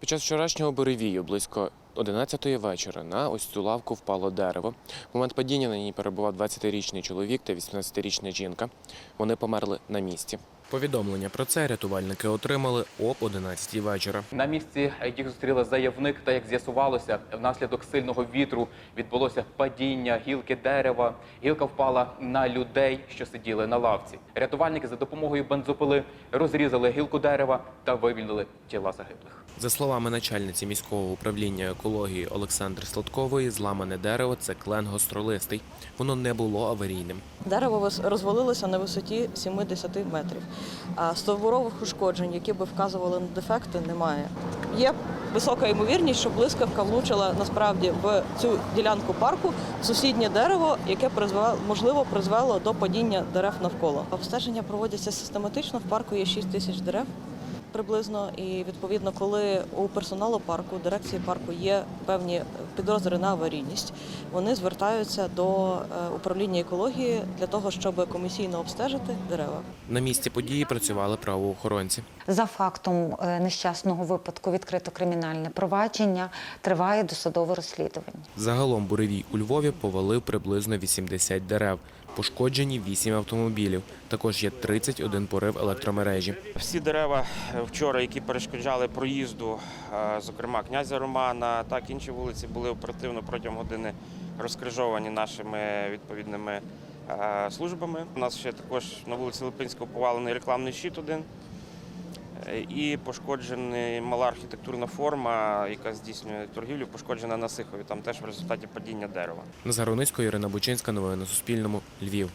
Під час вчорашнього буревію близько 11-ї вечора на ось цю лавку впало дерево. В момент падіння на ній перебував 20-річний чоловік та 18-річна жінка. Вони померли на місці. Повідомлення про це рятувальники отримали об 11-й вечора. На місці їх зустріли заявник, та як з'ясувалося, внаслідок сильного вітру відбулося падіння гілки дерева. Гілка впала на людей, що сиділи на лавці. Рятувальники за допомогою бензопили розрізали гілку дерева та вивільнили тіла загиблих. За словами начальниці міського управління екології Олександри Сладкової, зламане дерево це клен гостролистий. Воно не було аварійним. Дерево розвалилося на висоті 70 метрів. А стовбурових ушкоджень, які би вказували на дефекти, немає. Є висока ймовірність, що блискавка влучила насправді в цю ділянку парку сусіднє дерево, яке призвело, можливо призвело до падіння дерев навколо. Обстеження проводяться систематично. В парку є 6 тисяч дерев. Приблизно і відповідно, коли у персоналу парку, дирекції парку є певні підозри на аварійність, вони звертаються до е, управління екології для того, щоб комісійно обстежити дерева. На місці події працювали правоохоронці. За фактом е, нещасного випадку відкрито кримінальне провадження, триває досудове розслідування. Загалом буревій у Львові повалив приблизно 80 дерев. Пошкоджені 8 автомобілів. Також є 31 порив електромережі. Всі дерева е, вчора, які перешкоджали проїзду, е, зокрема князя Романа, так інші вулиці були оперативно протягом години розкрижовані нашими відповідними е, службами. У нас ще також на вулиці Липинського повалений рекламний щит один. е, І пошкоджена мала архітектурна форма, яка здійснює торгівлю, пошкоджена на Сихові. Там теж в результаті падіння дерева. Назар Онисько, Ірина Бучинська. Новини на Суспільному. Львів.